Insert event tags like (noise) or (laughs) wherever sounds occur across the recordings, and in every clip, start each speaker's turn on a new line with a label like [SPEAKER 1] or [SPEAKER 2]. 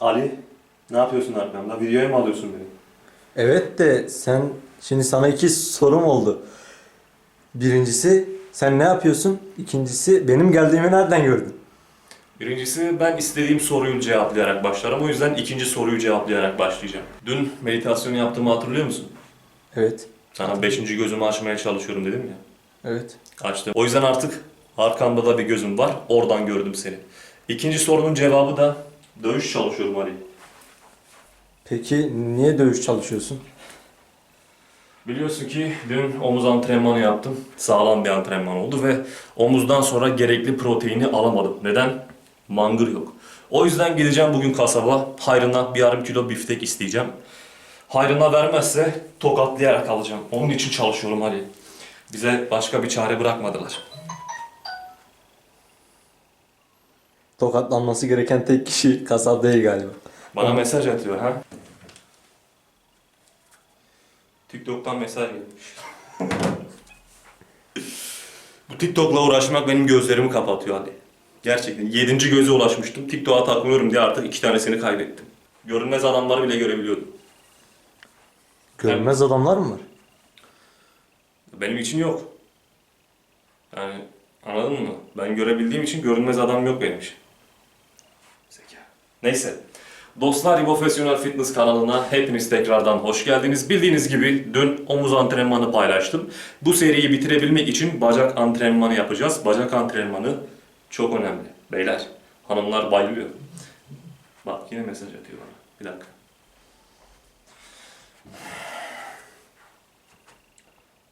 [SPEAKER 1] Ali, ne yapıyorsun arkamda? Videoya mı alıyorsun beni?
[SPEAKER 2] Evet de sen şimdi sana iki sorum oldu. Birincisi sen ne yapıyorsun? İkincisi benim geldiğimi nereden gördün?
[SPEAKER 1] Birincisi ben istediğim soruyu cevaplayarak başlarım. O yüzden ikinci soruyu cevaplayarak başlayacağım. Dün meditasyon yaptığımı hatırlıyor musun?
[SPEAKER 2] Evet.
[SPEAKER 1] Sana beşinci gözümü açmaya çalışıyorum dedim ya.
[SPEAKER 2] Evet.
[SPEAKER 1] Açtım. O yüzden artık arkamda da bir gözüm var. Oradan gördüm seni. İkinci sorunun cevabı da dövüş çalışıyorum Ali.
[SPEAKER 2] Peki niye dövüş çalışıyorsun?
[SPEAKER 1] Biliyorsun ki dün omuz antrenmanı yaptım. Sağlam bir antrenman oldu ve omuzdan sonra gerekli proteini alamadım. Neden? Mangır yok. O yüzden gideceğim bugün kasaba. Hayrına bir yarım kilo biftek isteyeceğim. Hayrına vermezse tokatlayarak alacağım. Onun için çalışıyorum Ali. Bize başka bir çare bırakmadılar.
[SPEAKER 2] Tokatlanması gereken tek kişi kasap değil galiba.
[SPEAKER 1] Bana mesaj atıyor ha. TikTok'tan mesaj gelmiş. Bu TikTok'la uğraşmak benim gözlerimi kapatıyor hadi. Gerçekten. Yedinci göze ulaşmıştım. TikTok'a takmıyorum diye artık iki tanesini kaybettim. Görünmez adamları bile görebiliyordum.
[SPEAKER 2] Görünmez adamlar mı var?
[SPEAKER 1] Benim için yok. Yani anladın mı? Ben görebildiğim için görünmez adam yok benim için. Neyse. Dostlar Profesyonel Fitness kanalına hepiniz tekrardan hoş geldiniz. Bildiğiniz gibi dün omuz antrenmanı paylaştım. Bu seriyi bitirebilmek için bacak antrenmanı yapacağız. Bacak antrenmanı çok önemli. Beyler, hanımlar bayılıyor. Bak yine mesaj atıyor bana. Bir dakika.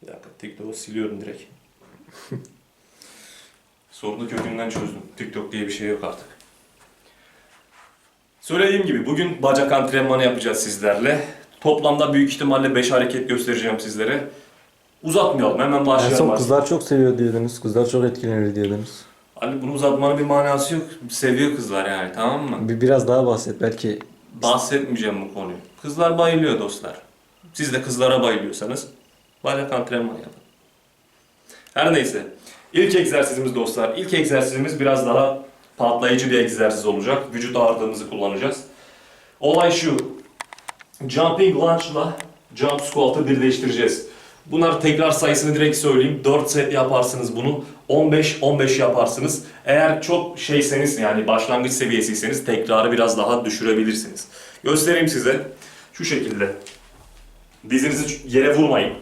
[SPEAKER 1] Bir dakika TikTok'u siliyorum direkt. (laughs) Sorunu kökünden çözdüm. TikTok diye bir şey yok artık. Söylediğim gibi bugün bacak antrenmanı yapacağız sizlerle. Toplamda büyük ihtimalle 5 hareket göstereceğim sizlere. Uzatmayalım hemen
[SPEAKER 2] En
[SPEAKER 1] başlayalım.
[SPEAKER 2] son
[SPEAKER 1] artık.
[SPEAKER 2] kızlar çok seviyor diyordunuz. Kızlar çok etkilenir diyordunuz.
[SPEAKER 1] Ali bunu uzatmanın bir manası yok. Seviyor kızlar yani tamam mı?
[SPEAKER 2] Bir biraz daha bahset belki.
[SPEAKER 1] Bahsetmeyeceğim bu konuyu. Kızlar bayılıyor dostlar. Siz de kızlara bayılıyorsanız bacak antrenman yapın. Her neyse. İlk egzersizimiz dostlar. İlk egzersizimiz biraz daha patlayıcı bir egzersiz olacak. Vücut ağırlığımızı kullanacağız. Olay şu. Jumping lunge'la jump squat'ı birleştireceğiz. Bunlar tekrar sayısını direkt söyleyeyim. 4 set yaparsınız bunu. 15-15 yaparsınız. Eğer çok şeyseniz yani başlangıç seviyesiyseniz tekrarı biraz daha düşürebilirsiniz. Göstereyim size. Şu şekilde. Dizinizi yere vurmayın.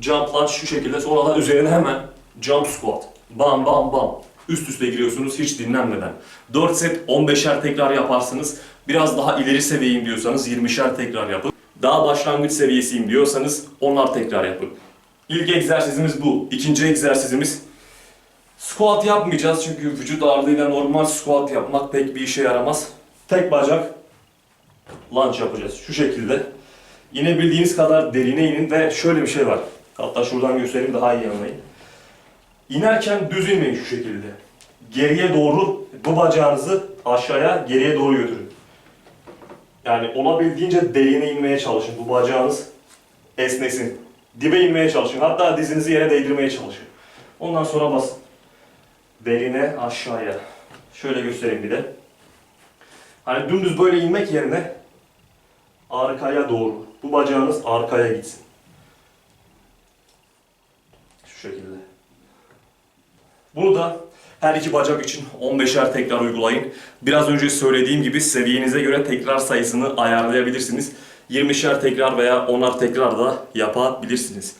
[SPEAKER 1] Jump lunge şu şekilde. Sonra da üzerine hemen jump squat. Bam bam bam. Üst üste giriyorsunuz hiç dinlenmeden. 4 set 15'er tekrar yaparsınız. Biraz daha ileri seviyeyim diyorsanız 20'şer tekrar yapın. Daha başlangıç seviyesiyim diyorsanız onlar tekrar yapın. İlk egzersizimiz bu. İkinci egzersizimiz squat yapmayacağız çünkü vücut ağırlığıyla normal squat yapmak pek bir işe yaramaz. Tek bacak lunge yapacağız şu şekilde. Yine bildiğiniz kadar derine inin ve şöyle bir şey var. Hatta şuradan göstereyim daha iyi anlayın. İnerken düz inmeyin şu şekilde. Geriye doğru bu bacağınızı aşağıya geriye doğru götürün. Yani olabildiğince derine inmeye çalışın. Bu bacağınız esnesin. Dibe inmeye çalışın. Hatta dizinizi yere değdirmeye çalışın. Ondan sonra basın. Derine aşağıya. Şöyle göstereyim bir de. Hani dümdüz böyle inmek yerine arkaya doğru. Bu bacağınız arkaya gitsin. Şu şekilde. Bunu da her iki bacak için 15'er tekrar uygulayın. Biraz önce söylediğim gibi seviyenize göre tekrar sayısını ayarlayabilirsiniz. 20'şer tekrar veya 10'ar tekrar da yapabilirsiniz.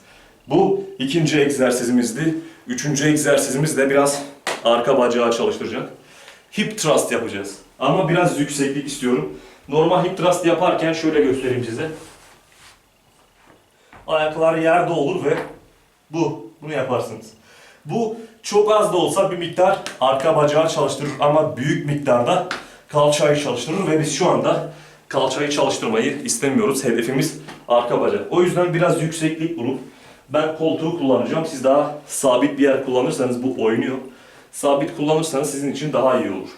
[SPEAKER 1] Bu ikinci egzersizimizdi. Üçüncü egzersizimiz de biraz arka bacağı çalıştıracak. Hip thrust yapacağız. Ama biraz yükseklik istiyorum. Normal hip thrust yaparken şöyle göstereyim size. Ayaklar yerde olur ve bu. Bunu yaparsınız. Bu çok az da olsa bir miktar arka bacağı çalıştırır ama büyük miktarda kalçayı çalıştırır ve biz şu anda kalçayı çalıştırmayı istemiyoruz. Hedefimiz arka bacak. O yüzden biraz yükseklik bulup ben koltuğu kullanacağım. Siz daha sabit bir yer kullanırsanız bu oynuyor. Sabit kullanırsanız sizin için daha iyi olur.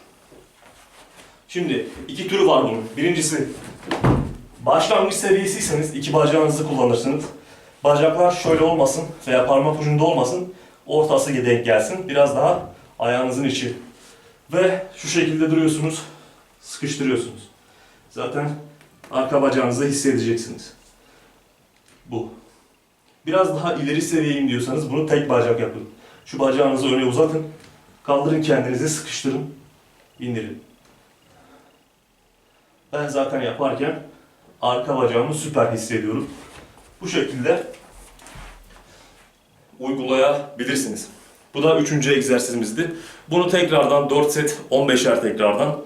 [SPEAKER 1] Şimdi iki türü var bunun. Birincisi başlangıç seviyesiyseniz iki bacağınızı kullanırsınız. Bacaklar şöyle olmasın veya parmak ucunda olmasın. Ortası denk gelsin. Biraz daha ayağınızın içi. Ve şu şekilde duruyorsunuz. Sıkıştırıyorsunuz. Zaten arka bacağınızda hissedeceksiniz. Bu. Biraz daha ileri seviyeyim diyorsanız bunu tek bacak yapın. Şu bacağınızı öne uzatın. Kaldırın kendinizi sıkıştırın. indirin. Ben zaten yaparken arka bacağımı süper hissediyorum. Bu şekilde uygulayabilirsiniz. Bu da üçüncü egzersizimizdi. Bunu tekrardan 4 set 15'er tekrardan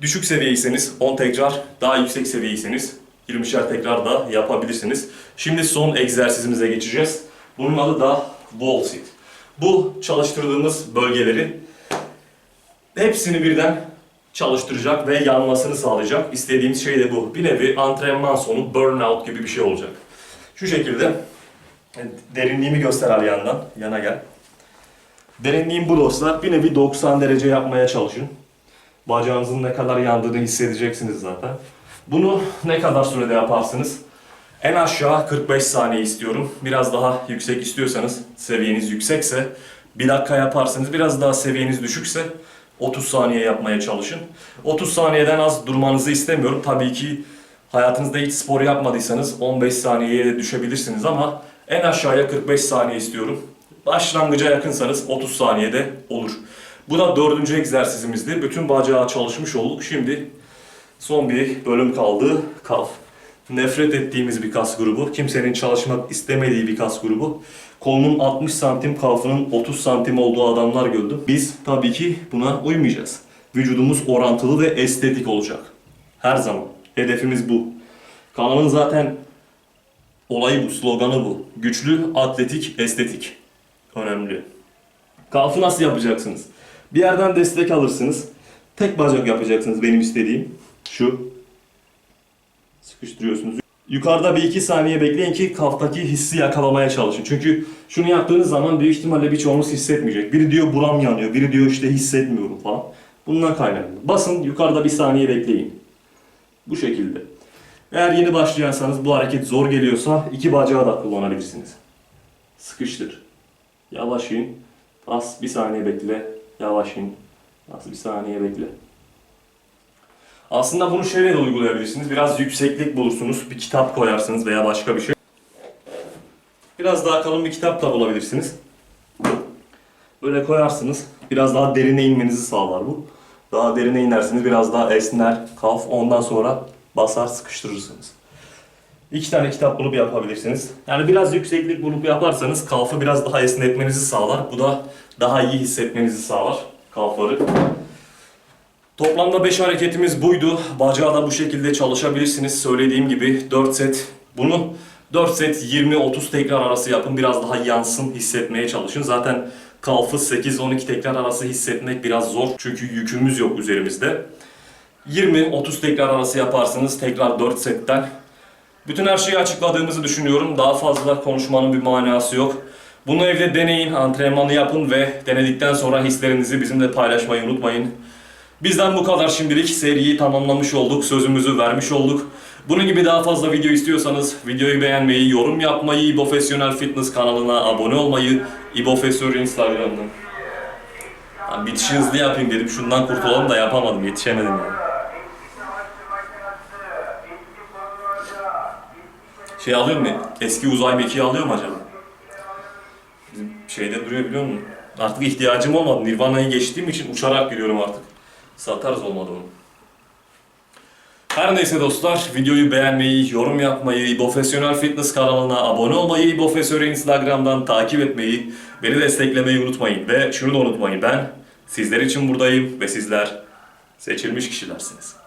[SPEAKER 1] düşük seviyeyseniz 10 tekrar, daha yüksek seviyeyseniz 20'şer tekrar da yapabilirsiniz. Şimdi son egzersizimize geçeceğiz. Bunun adı da wall sit. Bu çalıştırdığımız bölgeleri hepsini birden çalıştıracak ve yanmasını sağlayacak. İstediğimiz şey de bu. Bir nevi antrenman sonu burnout gibi bir şey olacak. Şu şekilde derinliğimi göster al yandan. Yana gel. Derinliğim bu dostlar. Bir nevi 90 derece yapmaya çalışın. Bacağınızın ne kadar yandığını hissedeceksiniz zaten. Bunu ne kadar sürede yaparsınız? En aşağı 45 saniye istiyorum. Biraz daha yüksek istiyorsanız, seviyeniz yüksekse 1 dakika yaparsınız. Biraz daha seviyeniz düşükse 30 saniye yapmaya çalışın. 30 saniyeden az durmanızı istemiyorum. Tabii ki hayatınızda hiç spor yapmadıysanız 15 saniyeye de düşebilirsiniz ama en aşağıya 45 saniye istiyorum. Başlangıca yakınsanız 30 saniyede olur. Bu da dördüncü egzersizimizdi. Bütün bacağı çalışmış olduk. Şimdi son bir bölüm kaldı. Kalf. Nefret ettiğimiz bir kas grubu. Kimsenin çalışmak istemediği bir kas grubu. Kolunun 60 santim, kalfının 30 santim olduğu adamlar gördüm. Biz tabii ki buna uymayacağız. Vücudumuz orantılı ve estetik olacak. Her zaman. Hedefimiz bu. Kanalın zaten olayı bu, sloganı bu. Güçlü, atletik, estetik. Önemli. Kalfı nasıl yapacaksınız? Bir yerden destek alırsınız. Tek bacak yapacaksınız benim istediğim. Şu. Sıkıştırıyorsunuz. Yukarıda bir iki saniye bekleyin ki kalftaki hissi yakalamaya çalışın. Çünkü şunu yaptığınız zaman büyük ihtimalle birçoğunuz hissetmeyecek. Biri diyor buram yanıyor, biri diyor işte hissetmiyorum falan. Bundan kaynaklı. Basın yukarıda bir saniye bekleyin. Bu şekilde. Eğer yeni başlayansanız bu hareket zor geliyorsa iki bacağı da kullanabilirsiniz. Sıkıştır. Yavaş in. Bas bir saniye bekle. Yavaş in. Bas bir saniye bekle. Aslında bunu şöyle de uygulayabilirsiniz. Biraz yükseklik bulursunuz. Bir kitap koyarsınız veya başka bir şey. Biraz daha kalın bir kitap da bulabilirsiniz. Böyle koyarsınız. Biraz daha derine inmenizi sağlar bu. Daha derine inersiniz. Biraz daha esner, kalf. Ondan sonra basar sıkıştırırsınız. İki tane kitap bulup yapabilirsiniz. Yani biraz yükseklik bulup yaparsanız kalfı biraz daha esnetmenizi sağlar. Bu da daha iyi hissetmenizi sağlar kalfları. Toplamda 5 hareketimiz buydu. Bacağı da bu şekilde çalışabilirsiniz. Söylediğim gibi 4 set. Bunu 4 set 20-30 tekrar arası yapın. Biraz daha yansın hissetmeye çalışın. Zaten kalfı 8-12 tekrar arası hissetmek biraz zor. Çünkü yükümüz yok üzerimizde. 20-30 tekrar arası yaparsınız tekrar 4 setten. Bütün her şeyi açıkladığımızı düşünüyorum. Daha fazla konuşmanın bir manası yok. Bunu evde deneyin, antrenmanı yapın ve denedikten sonra hislerinizi bizimle paylaşmayı unutmayın. Bizden bu kadar şimdilik seriyi tamamlamış olduk, sözümüzü vermiş olduk. Bunun gibi daha fazla video istiyorsanız videoyu beğenmeyi, yorum yapmayı, İbofesyonel Fitness kanalına abone olmayı, İbofesör Instagram'dan. Yani bitişi hızlı yapayım dedim, şundan kurtulalım da yapamadım, yetişemedim yani. Şey alıyor mu? Eski uzay mekiği alıyor mu acaba? Bizim şeyde duruyor biliyor musun? Artık ihtiyacım olmadı. Nirvana'yı geçtiğim için uçarak gidiyorum artık. Satarız olmadı onu. Her neyse dostlar, videoyu beğenmeyi, yorum yapmayı, İbofesyonel Fitness kanalına abone olmayı, İbofesör'ü Instagram'dan takip etmeyi, beni desteklemeyi unutmayın. Ve şunu da unutmayın, ben sizler için buradayım ve sizler seçilmiş kişilersiniz.